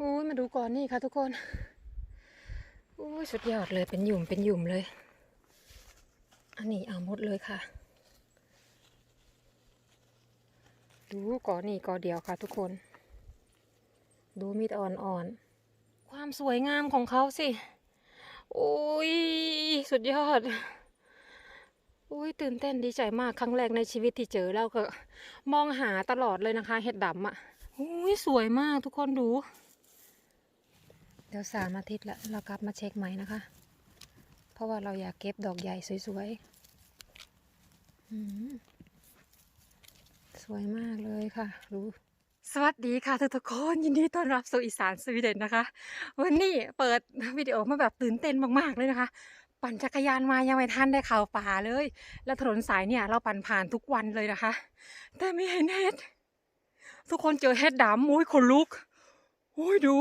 อุ้มาดูก่อนนี่ค่ะทุกคนอุ้ยสุดยอดเลยเป็นหยุ่มเป็นหยุ่มเลย อันนี้เอาหมดเลยค่ะ ดูก่อนนี่ก่อเดียวค่ะทุกคน ดูมีดอ่อนๆ ความสวยงามของเขาสิโอ้ยสุดยอดอุ้ยตื่นเต้นดีใจมากครั้งแรกในชีวิตที่เจอแล้วก็ มองหาตลอดเลยนะคะ เห็ดดำอะ่ะอุ้ยสวยมากทุกคนดู เดี๋ยวสามอาทิตย์ละเรากลับมาเช็คใหม่นะคะ เพราะว่าเราอยากเก็บดอกใหญ่สวยๆสวยมากเลยค่ะดูสวัสดีค่ะทุกทุกคนยินดีต้อนรับสู่อีสานสวีเดนนะคะ วันนี้เปิดวิดีโอมาแบบตื่นเต้นมากๆเลยนะคะ ปั่นจักรยานมายังไม่ทันได้เข้าป่าเลย แล้วถนนสายเนี่ย เราปั่นผ่านทุกวันเลยนะคะ แต่ไม่เห็นเห็ดทุกคนเจอเห็ดดำอุ้ยขนลุกโอ้ยดู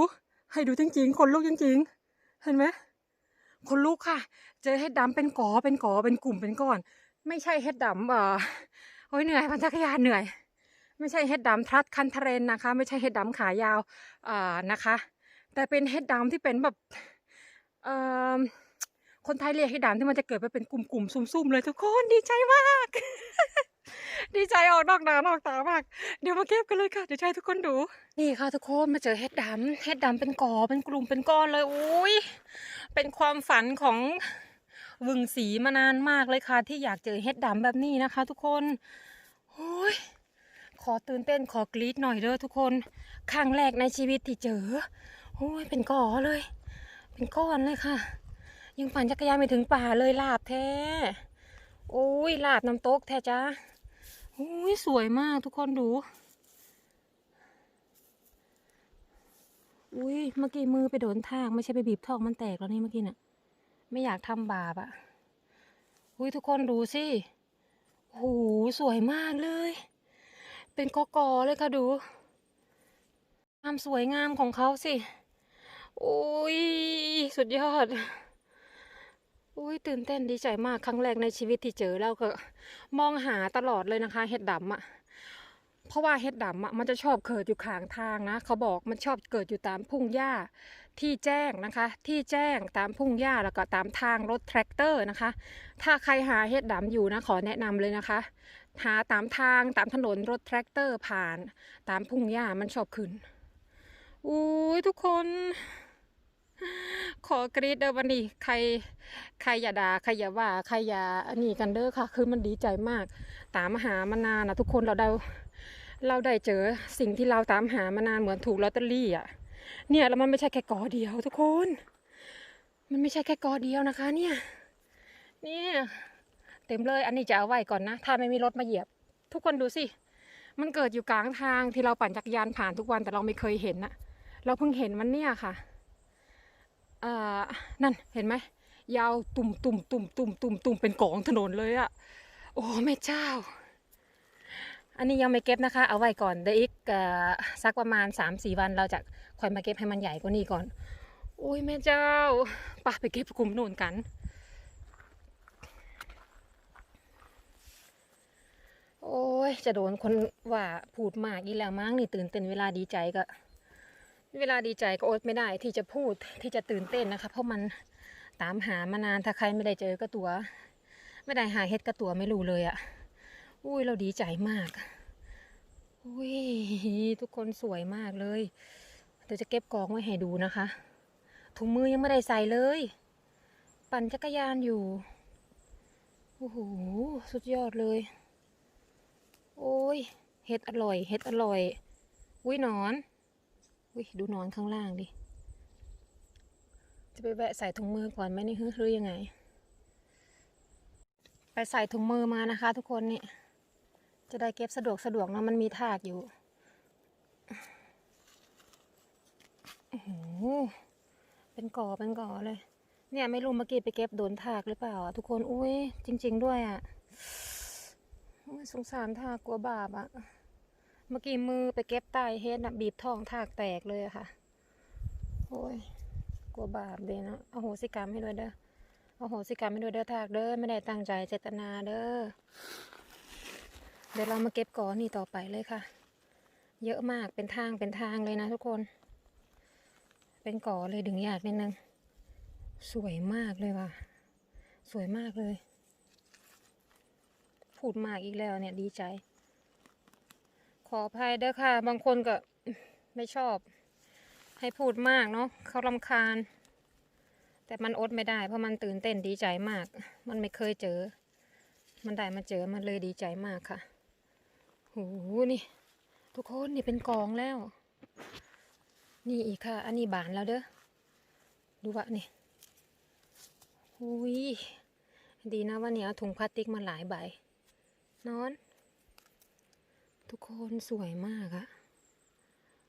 ให้ดูจริงๆขนลุกจริงๆ เห็นไหมขนลุกค่ะ เจอเห็ดดำเป็นกอเป็นกอเป็นกลุ่มเป็นก้อน ไม่ใช่เห็ดดำเอ่อโอ้ยเหนื่อยปั่นจักรยานเหนื่อย ไม่ใช่เห็ดดำทรัดคันเทรนนะคะ ไม่ใช่เห็ดดำขายาวอ่านะคะ แต่เป็นเห็ดดำที่เป็นแบบเอ่อคนไทยเรียกให้ด่าที่มันจะเกิดไปเป็นกลุ่มๆซุ่มๆเลยทุกคนดีใจมาก ดีใจออกนอกหนานอกตามาก เดี๋ยวมาเก็บกันเลยค่ะ เดี๋ยวให้ทุกคนดู นี่ค่ะทุกคนมาเจอเห็ดดำเห็ดดำเป็นกอเป็นกลุ่มเป็นก้อนเลยอุ้ยเป็นความฝันของวึงสีมานานมากเลยค่ะ ที่อยากเจอเห็ดดำแบบนี้นะคะ ทุกคนโอ้ยขอตื่นเต้นขอกรี๊ดหน่อยเด้อทุกคนครั้งแรกในชีวิตที่เจอโอ้ยเป็นกอเลย เป็นก้อนเลยค่ะ ยังปั่นจักรยานไปถึงป่าเลยลาบแท้โอ้ยลาบน้ำตกแท้จ้า อ้ยสวยมากทุกคนดู อุ้ยเมื่อกี้มือไปโดนทาง ไม่ใช่ไปบีบท้องมันแตกแล้วนี่เมื่อกี้น่ะ ไม่อยากทำบาปอะ่ะ อุ้ยทุกคนดูสิโอ้โหสวยมากเลย เป็นกอกอเลยค่ะดู ความสวยงามของเขาสิโอ้ยสุดยอด อุ้ยตื่นเต้นดีใจมากครั้งแรกในชีวิตที่เจอแล้วก็ มองหาตลอดเลยนะคะ เห็ดดำอะ่ะเพราะว่าเห็ดดำอะ่ะมันจะชอบเกิดอยู่ข้างทางนะเขาบอกมันชอบเกิดอยู่ตามพุ่งหญ้าที่แจ้งนะคะ ที่แจ้งตามพุ่งหญ้าแล้วก็ตามทางรถแทรกเตอร์นะคะ ถ้าใครหาเห็ดดำอยู่นะขอแนะนำเลยนะคะ หาตามทางตามถนนรถแทรกเตอร์ผ่าน ตามพุ่งหญ้ามันชอบขึ้นอุ้ยทุกคน ขอกรีดเด้อวันนี้ใครใครอย่าด่าใครอย่าว่าใครอย่าอันนี้กันเด้อค่ะ คือมันดีใจมาก ตามหามานานนะทุกคนเราได้เราได้เจอสิ่งที่เราตามหามานานเหมือนถูกลอตเตอรี่อะ เนี่ยแล้วมันไม่ใช่แค่กอเดียว ทุกคน มันไม่ใช่แค่กอเดียวนะคะ เนี่ย เนี่ยเต็มเลยอันนี้จะเอาไว้ก่อนนะ ถ้าไม่มีรถมาเหยียบ ทุกคนดูสิ มันเกิดอยู่กลางทางที่เราปั่นจักรยานผ่านทุกวันแต่เราไม่เคยเห็นนะเราเพิ่งเห็นมันเนี่ยค่ะ นั่นเห็นไหมยาวตุ่มตุ่มตุ่มตุ่มตุ่มตุ่มเป็นกองถนนเลยอะโอ้แม่เจ้า อันนี้ยังไม่เก็บนะคะ เอาไว้ก่อนเดี๋ยวอีกสักประมาณ3าสี่วันเราจะค่อยมาเก็บให้มันใหญ่กว่านี้ก่อนโอ้ยแม่เจ้าป่ะไปเก็บกลุ่มนู่นกัน โอ้ยจะโดนคนว่าพูดมากอีกแล้วมั้งนี่ตื่นเต้นเวลาดีใจก็ เวลาดีใจก็อดไม่ได้ที่จะพูดที่จะตื่นเต้นนะคะ เพราะมันตามหามานานถ้าใครไม่ได้เจอก็ตัว ไม่ได้หาเฮ็ดก็ตัวไม่รู้เลยอะ่ะอุ้ยเราดีใจมากอุ้ยทุกคนสวยมากเลยเดี๋ยวจะเก็บกองไว้ให้ดูนะคะถุงมือยังไม่ได้ใส่เลย ปั่นจักรยานอยู่โอ้โหสุดยอดเลย โอ้ยเห็ดอร่อย เห็ดอร่อย อุ้ยหนอน อุ้ยดูนอนข้างล่างดิ จะไปแวะใส่ถุงมือก่อนไหมนี่ฮึหรือยังไง ไปใส่ถุงมือมานะคะ ทุกคนนี่ จะได้เก็บสะดวกสะดวกเนาะมันมีทากอยู่โอ้โหเป็นก่อเป็นก่อเลย เนี่ยไม่รู้เมื่อกี้ไปเก็บโดนทากหรือเปล่า ทุกคนอุ้ยจริง ๆ ด้วยอะสงสารทากกลัวบาปอะ เมื่อกี้มือไปเก็บใต้เฮ็ดนะบีบท้องทากแตกเลยอะค่ะ โอ้ย กลัวบาปเลยนะเอาโหสิกรรมให้ด้วยเด้อเอาโหสิกรรมให้ด้วยเด้อทากเด้อไม่ได้ตั้งใจเจตนาเด้อ เดี๋ยวเรามาเก็บก่อนนี่ต่อไปเลยค่ะ เยอะมากเป็นทางเป็นทางเลยนะทุกคน เป็นก่อเลยดึงยากนิดนึง สวยมากเลยว่ะ สวยมากเลย พูดมากอีกแล้วเนี่ยดีใจ ขออภัยเด้อค่ะ บางคนก็ไม่ชอบ ให้พูดมากเนาะเขารำคาญ แต่มันอดไม่ได้เพราะมันตื่นเต้นดีใจมาก มันไม่เคยเจอ มันได้มาเจอมันเลยดีใจมากค่ะโหนี่ ทุกคนนี่เป็นกองแล้ว นี่อีกค่ะ อันนี้บานแล้วเด้อดูวะนี่หุยดีนะว่าเนี่ยเอาถุงพลาสติกมาหลายใบนอน ทุกคนสวยมากอะ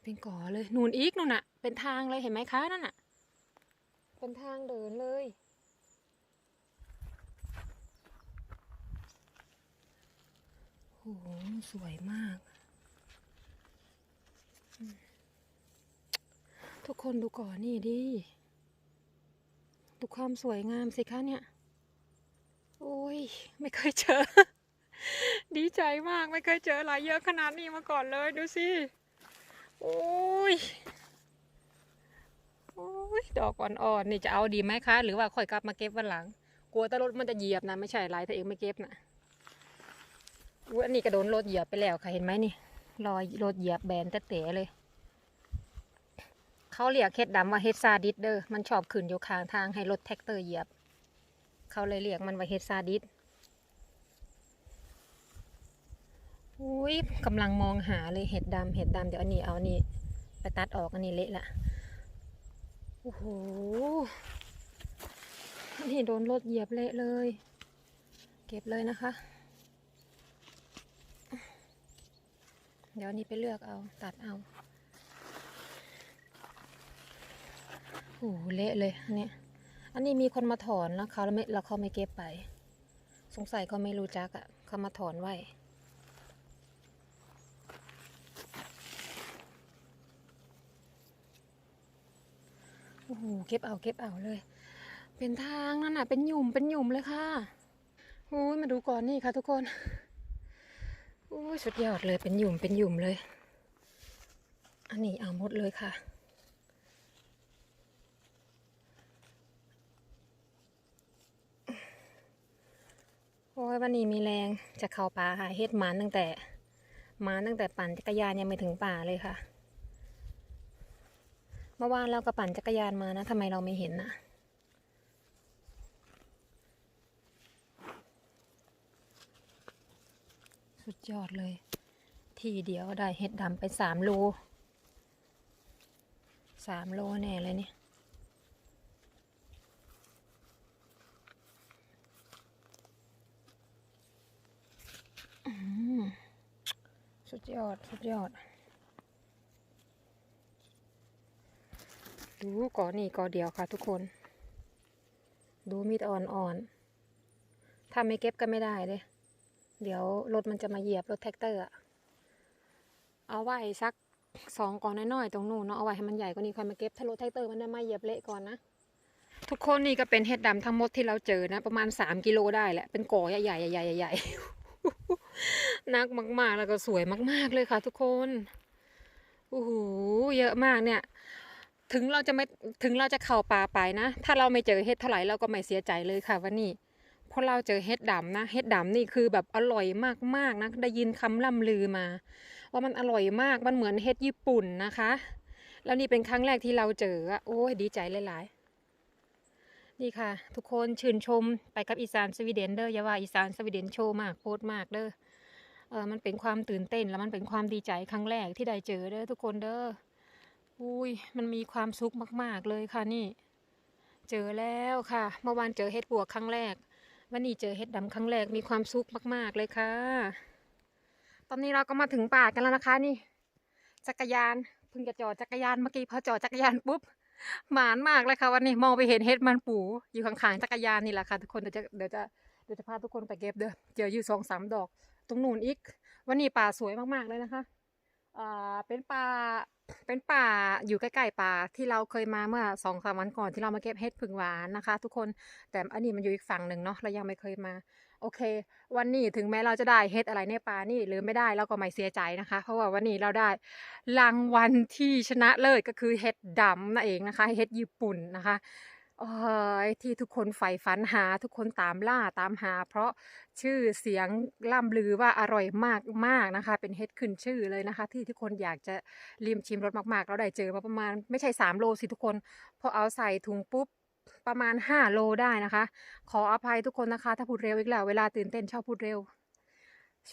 เป็นก่อเลยนูนอีกนู่นน่ะเป็นทางเลยเห็นไหมคะนั่นน่ะเป็นทางเดินเลย โห สวยมาก ทุกคนดูก่อนนี่ดิ ดูความสวยงามสิคะเนี่ย โอ้ย ไม่เคยเจอ ดีใจมากไม่เคยเจออะไรเยอะขนาดนี้มาก่อนเลยดูสิ โอ้ย โอ้ย ดอกอ่อนๆนี่จะเอาดีไหมคะ หรือว่าค่อยกลับมาเก็บวันหลัง กลัวแตรถมันจะเหยียบนะ ไม่ใช่ไรถ้าเองไม่เก็บนะอุ้ยอันนี้กระโดนรถเหยียบไปแล้วค่ะเห็นไหมนี่ รอยรถเหยียบแบนแต่เต๋เลย เขาเรียกเฮ็ดดำว่าเฮ็ดซาดิสเด้อมันชอบขึ้นอยู่ข้างทางให้รถแท็กเตอร์เหยียบ เขาเลยเรียกมันว่าเฮ็ดซาดิส อุ้ยกำลังมองหาเลยเห็ดดำเห็ดดำเดี๋ยวอันนี้เอาอันนี้ไปตัดออกอันนี้เละละโอ้โหอันนี้โดนรถเหยียบเละเลย เก็บเลยนะคะ เดี๋ยวอันนี้ไปเลือกเอาตัดเอาโอ้โหเละเลยอันนี้อันนี้มีคนมาถอนแล้วเขาไม่แล้วเขาไม่เก็บไป สงสัยเขาไม่รู้จักอะเขามาถอนไว้ โอ้โหเก็บเอาเก็บเอาเลย เป็นทางนั่นน่ะ เป็นหยุ่มเป็นหยุ่มเลยค่ะโอ้ยมาดูก่อนนี่ค่ะทุกคนโอ้ยสุดยอดเลยเป็นหยุ่มเป็นหยุ่มเลย อันนี้เอาหมดเลยค่ะ โอ้ยวันนี้มีแรงจะเข้าป่าหาเฮ็ดหมันตั้งแต่หมาตั้งแต่ปั่นจักรยานยังไม่ถึงป่าเลยค่ะ เมื่อวานเราก็ปั่นจักรยานมานะทำไมเราไม่เห็นนะสุดยอดเลย ทีเดียวได้เห็ดดำไปสามโลสามโลแน่เลยเนี่ยสุดยอด สุดยอด ดูก่อนี่ก่อเดียวค่ะทุกคน ดูมีดอ่อนๆ ถ้าไม่เก็บก็ไม่ได้เลย เดี๋ยวรถมันจะมาเหยียบรถแท็กเตอร์อะเอาไว้สักสองก่อนน้อยๆตรงนู้นเนาะเอาไว้ให้มันใหญ่กว่านี้ค่อยมาเก็บถ้ารถแท็กเตอร์มันจะมาเหยียบเละก่อนนะทุกคนนี่ก็เป็นเห็ดดำทั้งหมดที่เราเจอนะ ประมาณสามกิโลได้แหละ เป็นก่อใหญ่ๆใหญ่ใหญ่นักมากๆ แล้วก็สวยมาก ๆเลยค่ะทุกคนโอ้โหเยอะมากเนี่ย ถึงเราจะไม่ถึงเราจะเข้าป่าไปนะ ถ้าเราไม่เจอเห็ดเท่าไหร่เราก็ไม่เสียใจเลยค่ะวันนี้เพราะเราเจอเห็ดดำนะเห็ดดำนี่คือแบบอร่อยมากๆนะได้ยินคำล่ำลือมา ว่ามันอร่อยมากมันเหมือนเห็ดญี่ปุ่นนะคะ แล้วนี่เป็นครั้งแรกที่เราเจอโอ้ยดีใจหลายๆนี่ค่ะ ทุกคนชื่นชมไปกับอีสานสวีเดนเด้ออย่าว่าอีสานสวีเดนโชว์มากโพดมากเด้อเออมันเป็นความตื่นเต้นแล้วมันเป็นความดีใจครั้งแรกที่ได้เจอเด้อทุกคนเด้อ อุ้ยมันมีความสุขมาก ๆ เลยค่ะนี่ เจอแล้วค่ะ เมื่อวานเจอเห็ดบวกครั้งแรก วันนี้เจอเห็ดดำครั้งแรกมีความสุขมาก ๆ เลยค่ะ ตอนนี้เราก็มาถึงป่ากันแล้วนะคะนี่ จักรยานเพิ่งจะจอดจักรยานเมื่อกี้พอจอดจักรยานปุ๊บหมานมากเลยค่ะวันนี้มองไปเห็นเห็ดมันปูอยู่ข้างๆจักรยานนี่แหละค่ะทุกคนเดี๋ยวจะเดี๋ยวจะเดี๋ยวจะพาทุกคนไปเก็บเด้อเจออยู่สองสามดอก ตรงนู้นอีก วันนี้ป่าสวยมากๆเลยนะคะอ่าเป็นป่า เป็นป่าอยู่ใกล้ๆป่าที่เราเคยมาเมื่อสองสามวันก่อนที่เรามาเก็บเห็ดผึ่งหวานนะคะ ทุกคนแต่อันนี้มันอยู่อีกฝั่งหนึ่งเนาะเรายังไม่เคยมา โอเค วันนี้ถึงแม้เราจะได้เฮ็ดอะไรในป่านี่หรือไม่ได้เราก็ไม่เสียใจนะคะ เพราะว่าวันนี้เราได้รางวัลที่ชนะเลิศก็คือเฮ็ดดำนั่นเองนะคะเฮ็ดญี่ปุ่นนะคะ ที่ทุกคนใฝ่ฝันหาทุกคนตามล่าตามหา เพราะชื่อเสียงล่ำลือว่าอร่อยมากมากนะคะ เป็นเฮ็ดขึ้นชื่อเลยนะคะ ที่ทุกคนอยากจะริมชิมรสมากๆ เราได้เจอมาประมาณไม่ใช่ 3 โลสิทุกคนพอเอาใส่ถุงปุ๊บประมาณ 5 โลได้นะคะ ขออภัยทุกคนนะคะ ถ้าพูดเร็วอีกแล้ว เวลาตื่นเต้นชอบพูดเร็ว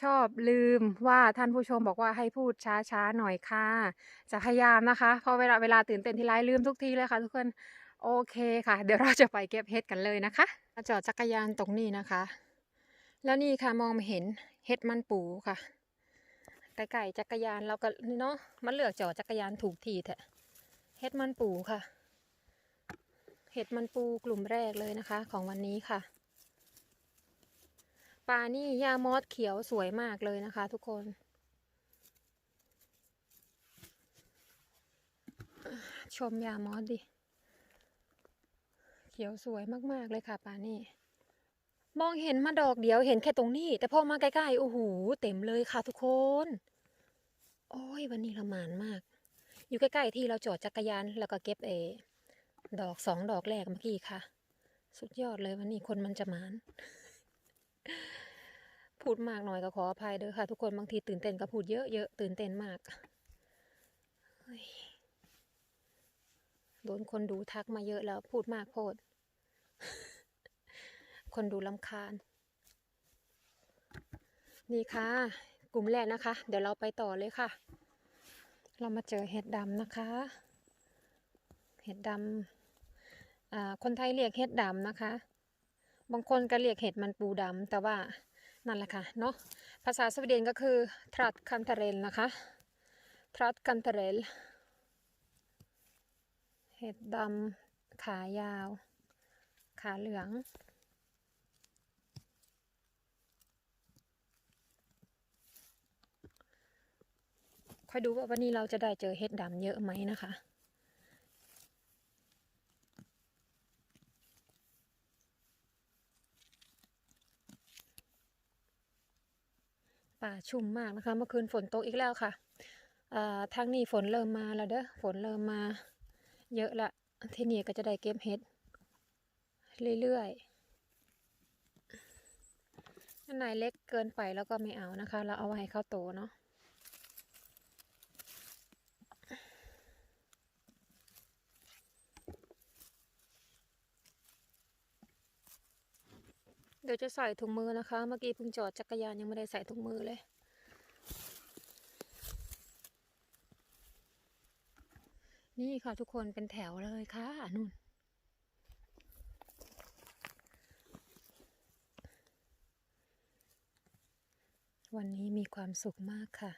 ชอบลืมว่าท่านผู้ชมบอกว่าให้พูดช้าๆหน่อยค่ะจะพยายามนะคะเพราะเวลาเวลาตื่นเต้นทีไรลืมทุกทีเลยค่ะ ทุกคน โอเคค่ะ เดี๋ยวเราจะไปเก็บเห็ดกันเลยนะคะมาจอดจักรยานตรงนี้นะคะ แล้วนี่ค่ะมองเห็นเห็ดมันปูค่ะไก่ๆจักรยานเราก็เนาะมันเลือกจอดจักรยานถูกทีแท้เห็ดมันปูค่ะ เห็ดมันปูกลุ่มแรกเลยนะคะ ของวันนี้ค่ะปลานี่ยามอสเขียวสวยมากเลยนะคะ ทุกคนชมยามอสดิ เขียวสวยมากๆเลยค่ะปลานี่มองเห็นมาดอกเดียวเห็นแค่ตรงนี้ แต่พอมาใกล้ๆโอ้โหเต็มเลยค่ะทุกคน โอ้ยวันนี้ละมานมาก อยู่ใกล้ๆที่เราจอดจักรยานแล้วก็เก็บเอ ดอกสองดอกแรกเมื่อกี้ค่ะ สุดยอดเลยวันนี้คนมันจะมาน พูดมากหน่อยก็ขออภัยเด้อค่ะ ทุกคนบางทีตื่นเต้นก็พูดเยอะเยอะตื่นเต้นมากเฮ้ย โดนคนดูทักมาเยอะแล้ว พูดมากโพด คนดูลำคาญ นี่ค่ะ กลุ่มแรกนะคะ เดี๋ยวเราไปต่อเลยค่ะ เรามาเจอเห็ดดำนะคะ เห็ดดำอ่าคนไทยเรียกเห็ดดำนะคะ บางคนก็เรียกเห็ดมันปูดำแต่ว่านั่นแหละค่ะเนาะภาษาสวีเดนก็คือทรัตคันเทเรลนะคะทรัตคันเทเรล เห็ดดำขายาว ขาเหลือง คอยดูว่าวันนี้เราจะได้เจอเห็ดดำเยอะไหมนะคะป่าชุ่มมากนะคะ เมื่อคืนฝนตกอีกแล้วค่ะ ทางนี้ฝนเริ่มมาแล้วเด้อ ฝนเริ่มมา เยอะละทีนี้ก็จะได้เก็บเห็ดเรื่อยๆอันไหนเล็กเกินไปแล้วก็ไม่เอานะคะ เราเอาไว้ให้เขาโตเนาะเดี๋ยวจะใส่ถุงมือนะคะ เมื่อกี้เพิ่งจอดจักรยานยังไม่ได้ใส่ถุงมือเลย นี่ค่ะทุกคนเป็นแถวเลยค่ะนุ่น วันนี้มีความสุขมากค่ะ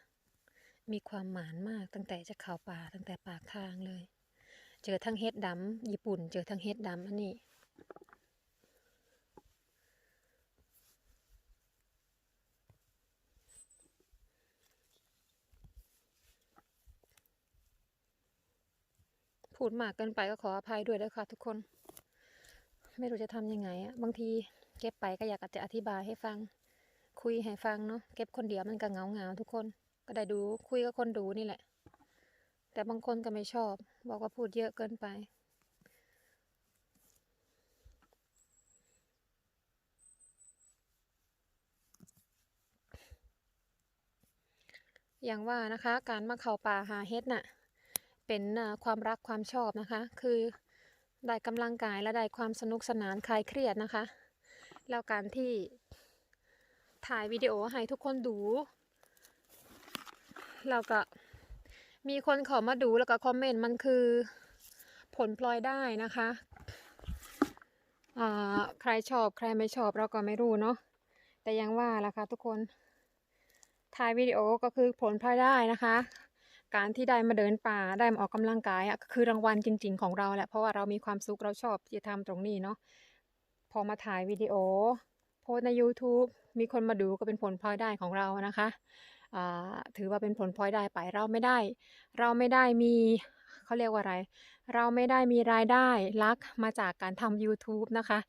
มีความหมานมากตั้งแต่จะเข้าป่าตั้งแต่ปากทางเลย เจอทั้งเฮ็ดดำญี่ปุ่น เจอทั้งเฮ็ดดำอันนี้ พูดมากเกินไปก็ขออภัยด้วยนะคะทุกคน ไม่รู้จะทำยังไงอะบางทีเก็บไปก็อยากจะอธิบายให้ฟัง คุยให้ฟังเนาะเก็บคนเดียวมันก็เงาเงาๆทุกคน ก็ได้ดูคุยกับคนดูนี่แหละ แต่บางคนก็ไม่ชอบ บอกว่าพูดเยอะเกินไปอย่างว่านะคะ การมาเข้าป่าหาเฮ็ดน่ะ เป็นความรักความชอบนะคะ คือได้กำลังกายและได้ความสนุกสนานคลายเครียดนะคะ แล้วการที่ถ่ายวิดีโอให้ทุกคนดูเราก็มีคนเขอมาดูแล้วก็คอมเมนต์มันคือผลพลอยได้นะคะใครชอบใครไม่ชอบเราก็ไม่รู้เนาะแต่ยังว่าล่ะค่ะทุกคนถ่ายวิดีโอก็คือผลพลอยได้นะคะ การที่ได้มาเดินป่าได้มาออกกำลังกายอะคือรางวัลจริง ๆ ของเราแหละเพราะว่าเรามีความสุขเราชอบที่จะทำตรงนี้เนาะพอมาถ่ายวิดีโอ โพสใน YouTube มีคนมาดูก็เป็นผลพลอยได้ของเรานะคะถือว่าเป็นผลพลอยได้ไปเราไม่ได้ เราไม่ได้มีเขาเรียกว่าอะไร เราไม่ได้มีรายได้ลักมาจากการทำ YouTube นะคะ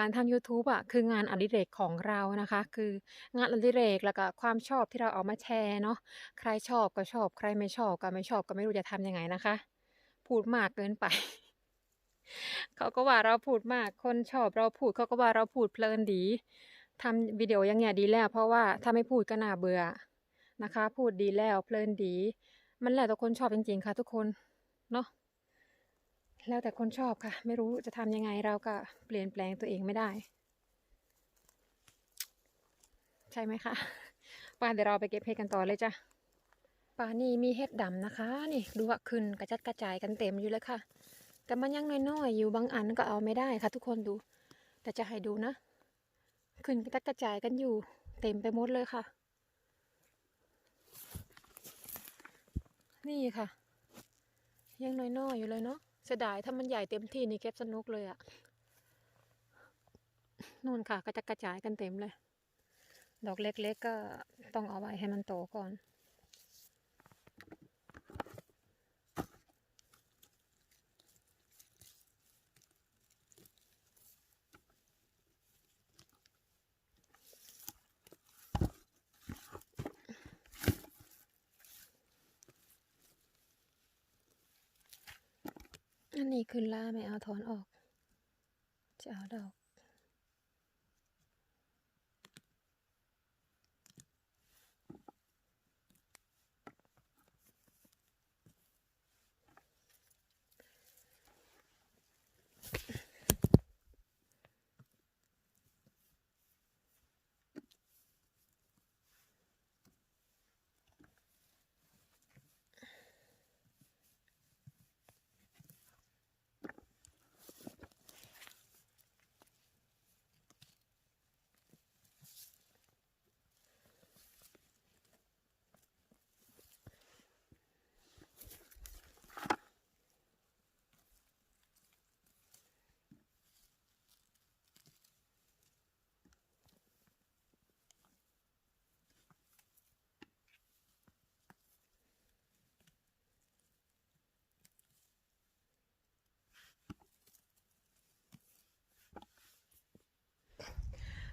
การทำ YouTube อะคืองานอดิเรกของเรานะคะ คืองานอดิเรกแล้วก็ความชอบที่เราเอามาแชร์เนาะใครชอบก็ชอบใครไม่ชอบก็ไม่ชอบก็ไม่รู้จะทำยังไงนะคะ พูดมากเกินไป เขาก็ว่าเราพูดมากคนชอบเราพูดเขาก็ว่าเราพูดเพลินดีทำวิดีโออย่างเงี้ยดีแล้ว เพราะว่าถ้าไม่พูดก็น่าเบื่อนะคะ พูดดีแล้วเพลินดี มันแหล้วแต่คนชอบจริงๆค่ะทุกคนเนาะ แล้วแต่คนชอบค่ะ ไม่รู้จะทำยังไงเราก็เปลี่ยนแปลงตัวเองไม่ได้ ใช่ไหมคะป่าเดี๋ยวเราไปเก็บเห็ดกันต่อเลยจ้ะป่านี่มีเห็ดดำนะคะ นี่ดูว่าขึ้นกระจัดกระจายกันเต็มอยู่เลยค่ะ แต่มันยังน้อยๆอยู่บางอันก็เอาไม่ได้ค่ะทุกคนดู แต่จะให้ดูนะ ขึ้นกระจัดกระจายกันอยู่ เต็มไปหมดเลยค่ะ นี่ค่ะ ยังน้อยๆอยู่เลยเนาะ เสียดายถ้ามันใหญ่เต็มที่นี่เก็บสนุกเลยอะนู่นค่ะ ก็จะกระจายกันเต็มเลย ดอกเล็กๆก็ต้องเอาไว้ให้มันโตก่อน อันนี้คือล่าไม่เอาถอนออก จะเอาดอก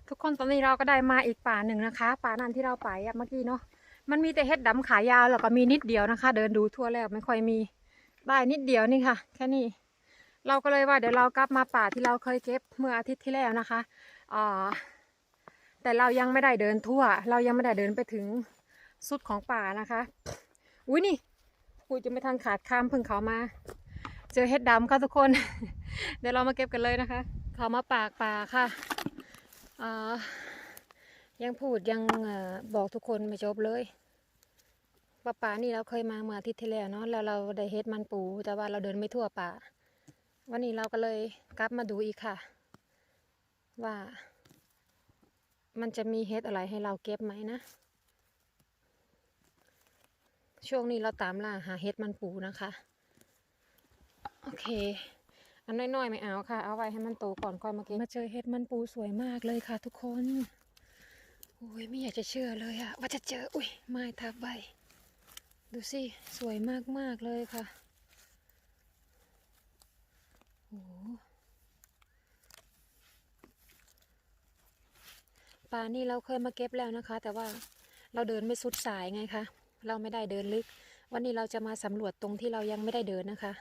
ทุกคนตอนนี้เราก็ได้มาอีกป่าหนึ่งนะคะ ป่านั้นที่เราไปอะเมื่อกี้เนาะมันมีแต่เห็ดดำขายาวแล้วก็มีนิดเดียวนะคะ เดินดูทั่วแล้วไม่ค่อยมีได้นิดเดียวนี่ค่ะ แค่นี้เราก็เลยว่าเดี๋ยวเรากลับมาป่าที่เราเคยเก็บเมื่ออาทิตย์ที่แล้วนะคะอ่าแต่เรายังไม่ได้เดินทั่ว เรายังไม่ได้เดินไปถึงสุดของป่านะคะ อุ้ยนี่กูจะไม่ทันขาดข้ามพิ่งเขามา เจอเห็ดดำค่ะทุกคน เดี๋ยวเรามาเก็บกันเลยนะคะ เขามาปากป่าค่ะ ยังพูดยังอบอกทุกคนไม่จบเลยป่าป่านี่เราเคยมาเมื่ออาทิตย์ที่แล้วเนาะแล้วเราได้เฮ็ดมันปูแต่ว่าเราเดินไม่ทั่วป่า วันนี้เราก็เลยกลับมาดูอีกค่ะ ว่า มันจะมีเฮ็ดอะไรให้เราเก็บไหมนะช่วงนี้เราตามล่าหาเฮ็ดมันปูนะคะ โอเค อันน้อยๆไม่เอาค่ะ เอาไว้ให้มันโตก่อนค่อยมากินมาเจอเห็ดมันปูสวยมากเลยค่ะ ทุกคนโอ้ยไม่อยากจะเชื่อเลยอะว่าจะเจออุ้ยไม้ทับใบ ดูสิสวยมากๆเลยค่ะโอ้ปลานี่เราเคยมาเก็บแล้วนะคะ แต่ว่าเราเดินไม่สุดสายไงคะเราไม่ได้เดินลึก วันนี้เราจะมาสำรวจตรงที่เรายังไม่ได้เดินนะคะ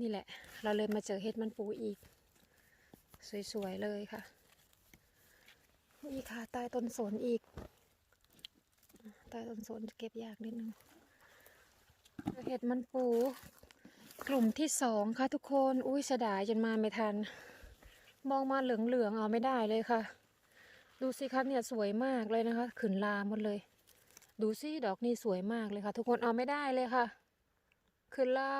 นี่แหละ เราเลยมาเจอเห็ดมันปูอีก สวย ๆ เลยค่ะนี่ค่ะใต้ต้นสนอีก ใต้ต้นสนเก็บยากนิดนึง เห็ดมันปู กลุ่มที่สองค่ะทุกคน อุ้ยเสดายจนมาไม่ทัน มองมาเหลือง ๆ เอาไม่ได้เลยค่ะ ดูสิคะเนี่ยสวยมากเลยนะคะขึ้นลาหมดเลย ดูสิดอกนี่สวยมากเลยค่ะ ทุกคนเอาไม่ได้เลยค่ะขึ้นลา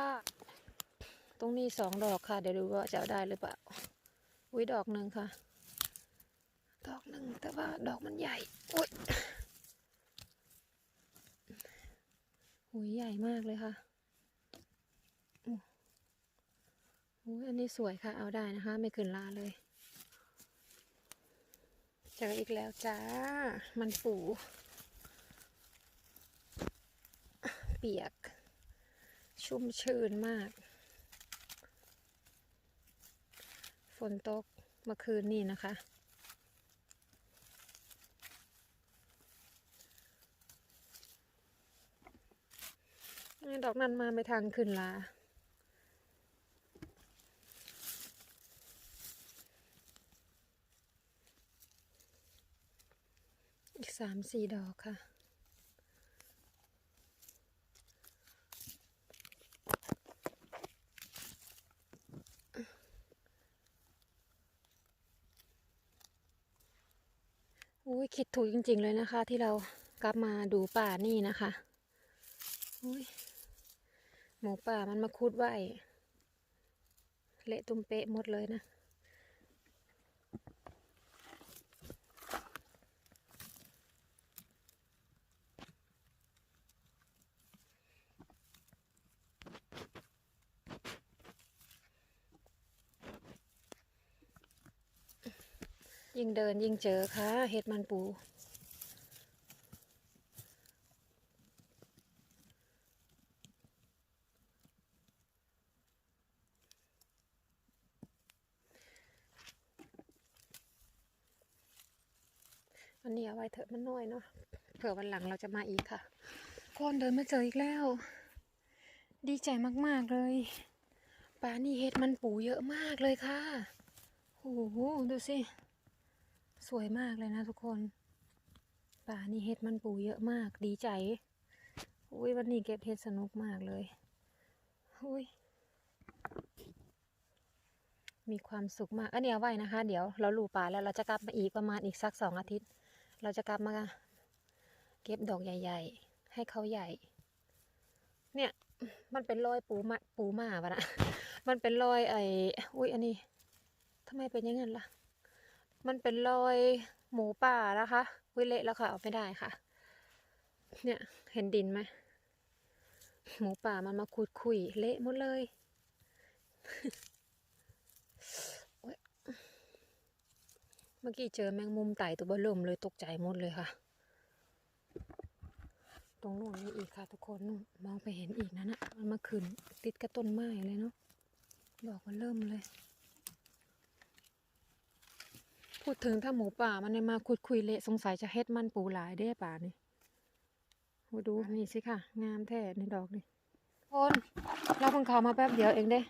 ตรงนี้สองดอกค่ะ เดี๋ยวดูว่าจะเอาได้หรือเปล่าอุ้ยดอกหนึ่งค่ะ ดอกหนึ่งแต่ว่าดอกมันใหญ่อุ้ยอุ้ยใหญ่มากเลยค่ะอู้อุ้ยอันนี้สวยค่ะ เอาได้นะคะ ไม่ขึ้นลาเลยเจออีกแล้วจ้า มันปูเปียก ชุ่มชื่นมาก ฝ นตกเมื่อคืนนี่นะคะ ดอกนั้นมาไม่ทางขึ้นลาอีกสามสี่ดอกค่ะ คิดถูกจริง ๆ เลยนะคะ ที่เรากลับมาดูป่านี่นะคะหมูป่ามันมาคุดไว้เละตุ้มเป๊ะหมดเลยนะ ยิ่งเดินยิ่งเจอค่ะเห็ดมันปูอันนี้เอาไว้เถอะมันน้อยเนาะเผื่อวันหลังเราจะมาอีกค่ะคนเดินมาเจออีกแล้ว ดีใจมากๆเลยป่านี่เห็ดมันปูเยอะมากเลยค่ะโอ้โหดูสิ สวยมากเลยนะทุกคนป่านี่เห็ดมันปูเยอะมากดีใจ อุ้ยวันนี้เก็บเห็ดสนุกมากเลยอุ้ยมีความสุขมากอันนี้เอาไว้นะคะ เดี๋ยวเราลูป่าแล้วเราจะกลับมาอีกประมาณอีกสักสองอาทิตย์ เราจะกลับมาเก็บดอกใหญ่ ๆ ให้เขาใหญ่ เนี่ย มันเป็นรอยปูมาปูหมาวะนะมันเป็นรอยไอ้อุ้ยอันนี้ทำไมเป็นอย่างนั้นล่ะ มันเป็นรอยหมูป่านะคะ วิเละแล้วค่ะเอาไม่ได้ค่ะ เนี่ยเห็นดินไหมหมูป่ามันมาคุดคุยเละหมดเลยเมื่อกี้เจอแมงมุมไต่ตัวเบอเริ่มเลยตกใจหมดเลยค่ะ ตรงนู้นมีอีกค่ะ ทุกคนนู่นมองไปเห็นอีกนะนะมันมาขึ้นติดกับต้นไม้เลยเนาะดอกมันเริ่มเลย พูดถึงถ้าหมูป่ามันเนี่ยมาคุดคุยเละสงสัยจะเฮ็ดมันปูหลายได้ป่านี่โอ้ดูนี่สิค่ะ งามแท้ในดอกนี่คนเราเพิ่งเข้ามาแป๊บเดียวเองเด้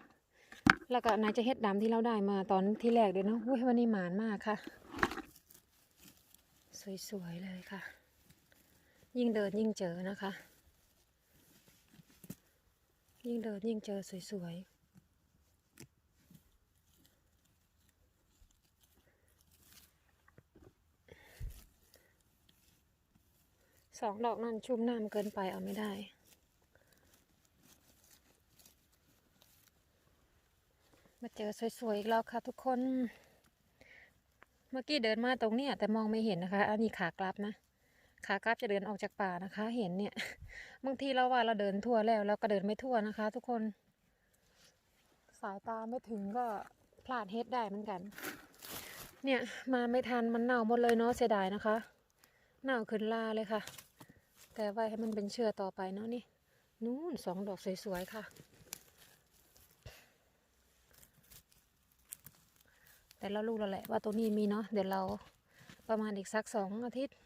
แล้วก็ไหนจะเฮ็ดดำที่เราได้มาตอนที่แรกเดี๋ยวนะอุ้ยวันนี้หมานมากค่ะ สวยๆเลยค่ะ ยิ่งเดินยิ่งเจอนะคะ ยิ่งเดินยิ่งเจอสวยๆ สองดอกนั้นชุ่มน้ำเกินไปเอาไม่ได้ มาเจอสวยๆอีกแล้วค่ะทุกคน เมื่อกี้เดินมาตรงเนี้ยแต่มองไม่เห็นนะคะ อันนี้ขากลับนะ ขากลับจะเดินออกจากป่านะคะ เห็นเนี่ย บางทีเราว่าเราเดินทั่วแล้วเราก็เดินไม่ทั่วนะคะ ทุกคน สายตาไม่ถึงก็พลาดเฮ็ดได้เหมือนกัน เนี่ยมาไม่ทันมันเน่าหมดเลยเนาะเสียดายนะคะ เน่าขึ้นลาเลยค่ะ แต่ไว้ให้มันเป็นเชื้อต่อไปเนาะนี่นู่นสองดอกสวยๆค่ะ แต่เรารู้แล้วแหละว่าตัวนี้มีเนาะเดี๋ยวเราประมาณอีกสักสองอาทิตย์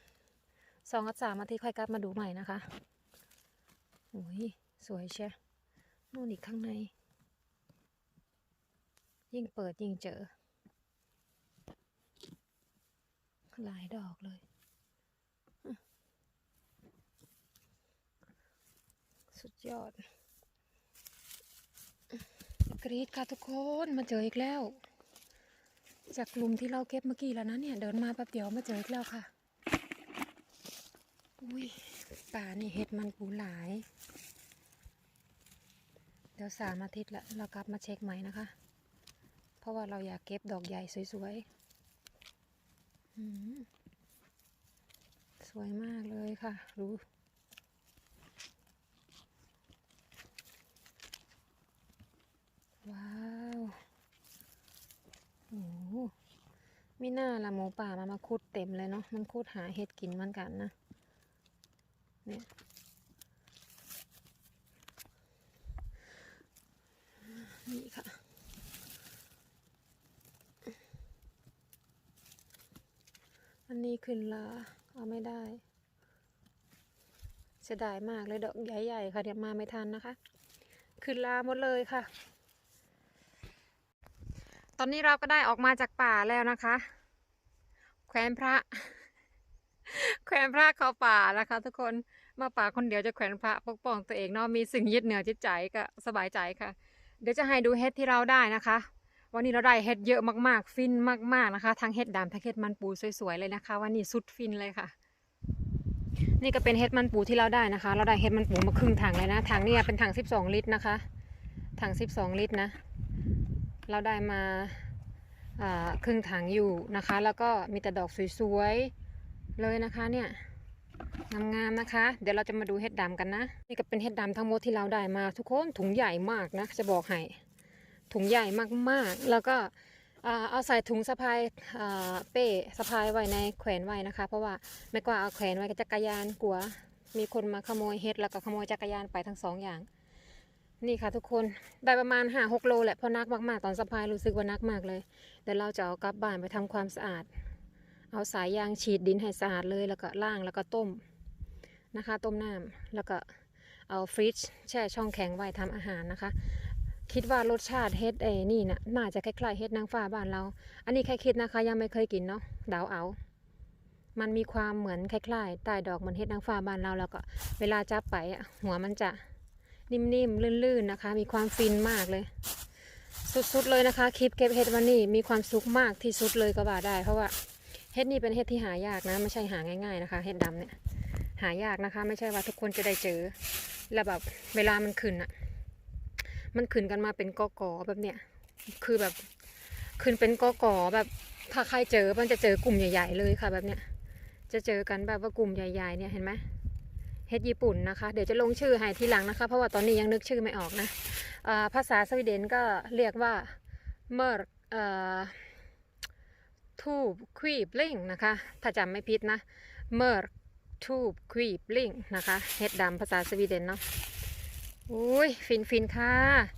สองกับสามอาทิตย์ค่อยกลับมาดูใหม่นะคะโอ้ยสวยเชียนู่นอีกข้างใน ยิ่งเปิดยิ่งเจอ หลายดอกเลยอื้อ สุดยอด กรีดค่ะทุกคนมาเจออีกแล้ว จากกลุ่มที่เราเก็บเมื่อกี้แล้วนะเนี่ย เดินมาแป๊บเดียวมาเจออีกแล้วค่ะ อุ้ยป่านี่เห็ดมันปูหลาย เดี๋ยวสามอาทิตย์ละเรากลับมาเช็คใหม่นะคะ เพราะว่าเราอยากเก็บดอกใหญ่สวยๆสวยมากเลยค่ะ รู้ ว้าวโอ้มีหน้าละหมูป่ามันมาคุดเต็มเลยเนาะ มันคุดหาเห็ดกินมือนกันนะ เนี่ยนี่ค่ะ อันนี้ขึ้นลาเอาไม่ได้เสียดายมากเลยดอกใหญ่ๆค่ะเดี๋ยวมาไม่ทันนะคะ ขึ้นลาหมดเลยค่ะ ตอนนี้เราก็ได้ออกมาจากป่าแล้วนะคะ แควนพระ แควนพระเข้าป่านะคะ ทุกคน มาป่าคนเดียวจะแขวนพระปกป้องตัวเองเนาะ มีสิ่งยึดเหนี่ยวจิตใจก็สบายใจค่ะ เดี๋ยวจะให้ดูเห็ดที่เราได้นะคะ วันนี้เราได้เห็ดเยอะมากๆ ฟินมากๆนะคะ ทั้งเห็ดดำทั้งเห็ดมันปูสวยๆเลยนะคะ วันนี้สุดฟินเลยค่ะ นี่ก็เป็นเห็ดมันปูที่เราได้นะคะ เราได้เห็ดมันปูมาครึ่งถังเลยนะ ถังนี่เป็นถัง 12 ลิตรนะคะ ถัง 12 ลิตรนะ เราได้มาครึ่งถังอยู่นะคะ แล้วก็มีแต่ดอกสวยๆเลยนะคะเนี่ยงามๆนะคะ เดี๋ยวเราจะมาดูเห็ดดำกันนะ นี่ก็เป็นเห็ดดำทั้งหมดที่เราได้มาทุกคนถุงใหญ่มากนะ จะบอกให้ถุงใหญ่มากๆ แล้วก็เอาใส่ถุงสะพายาเป้สะพายไว้ในแขวนไว้นะคะ เพราะว่าไม่กว่าเอาแขวนไว้กับจักรยานกลัว มีคนมาขโมยเห็ดแล้วก็ขโมยจักรยานไปทั้งสองอย่าง นี่ค่ะทุกคนได้ประมาณห้าหกโลแหละเพราะนักมากๆ ตอนสะพายรู้สึกว่านักมากเลยเดี๋ยวเราจะเอากลับบ้านไปทำความสะอาด เอาสายยางฉีดดินให้สะอาดเลยแล้วก็ล่างแล้วก็ต้มนะคะ ต้มน้ำแล้วก็เอาฟรีซแช่ช่องแข็งไว้ทำอาหารนะคะ คิดว่ารสชาติเฮ็ดเอนี่นะน่าจะคล้ายๆเฮ็ดนางฟ้าบ้านเรา อันนี้แค่คิดนะคะ ยังไม่เคยกินเนาะดาวเอามันมีความเหมือนคล้ายๆใต้ดอกเหมือนเฮ็ดนางฟ้าบ้านเราแล้วก็ เวลาจับไปอะหัวมันจะ นิ่มๆ ลื่นๆ นะคะ มีความฟินมากเลย สุดๆ เลยนะคะ คลิปเก็บเห็ดวันนี้มีความสุขมากที่สุดเลยก็ว่าได้ เพราะว่าเห็ดนี่เป็นเห็ดที่หายากนะ ไม่ใช่หาง่าย ๆ นะคะ เห็ดดำเนี่ย หายากนะคะ ไม่ใช่ว่าทุกคนจะได้เจอ แล้วแบบเวลามันขึ้นอะมันขึ้นกันมาเป็นกอกอแบบเนี้ย คือแบบขึ้นเป็นกอกอแบบถ้าใครเจอมันจะเจอกลุ่มใหญ่ ๆ เลยค่ะ แบบเนี้ย จะเจอกันแบบว่ากลุ่มใหญ่ ๆ เนี่ยเห็นไหม เฮ็ดญี่ปุ่นนะคะ เดี๋ยวจะลงชื่อให้ทีหลังนะคะ เพราะว่าตอนนี้ยังนึกชื่อไม่ออกนะาภาษาสวีเดนก็เรียกว่าเมอร์ทูบควีบลิงนะคะ ถ้าจำไม่ผิดนะเมอร์ทูบควีบลิงนะคะเฮ็ดดำภาษาสวีเดนเนาะอุ้ยฟินฟินค่ะ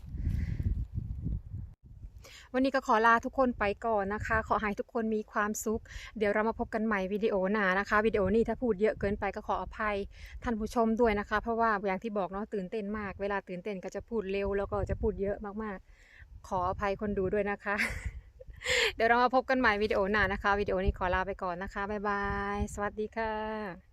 วันนี้ก็ขอลาทุกคนไปก่อนนะคะ ขอให้ทุกคนมีความสุข เดี๋ยวเรามาพบกันใหม่วิดีโอหน้านะคะ วิดีโอนี้ถ้าพูดเยอะเกินไปก็ขออภัยท่านผู้ชมด้วยนะคะ เพราะว่าอย่างที่บอกเนาะตื่นเต้นมาก เวลาตื่นเต้นก็จะพูดเร็วแล้วก็จะพูดเยอะมากๆ ขออภัยคนดูด้วยนะคะ เดี๋ยวเรามาพบกันใหม่วิดีโอหน้านะคะ วิดีโอนี้ขอลาไปก่อนนะคะบ๊ายบาย สวัสดีค่ะ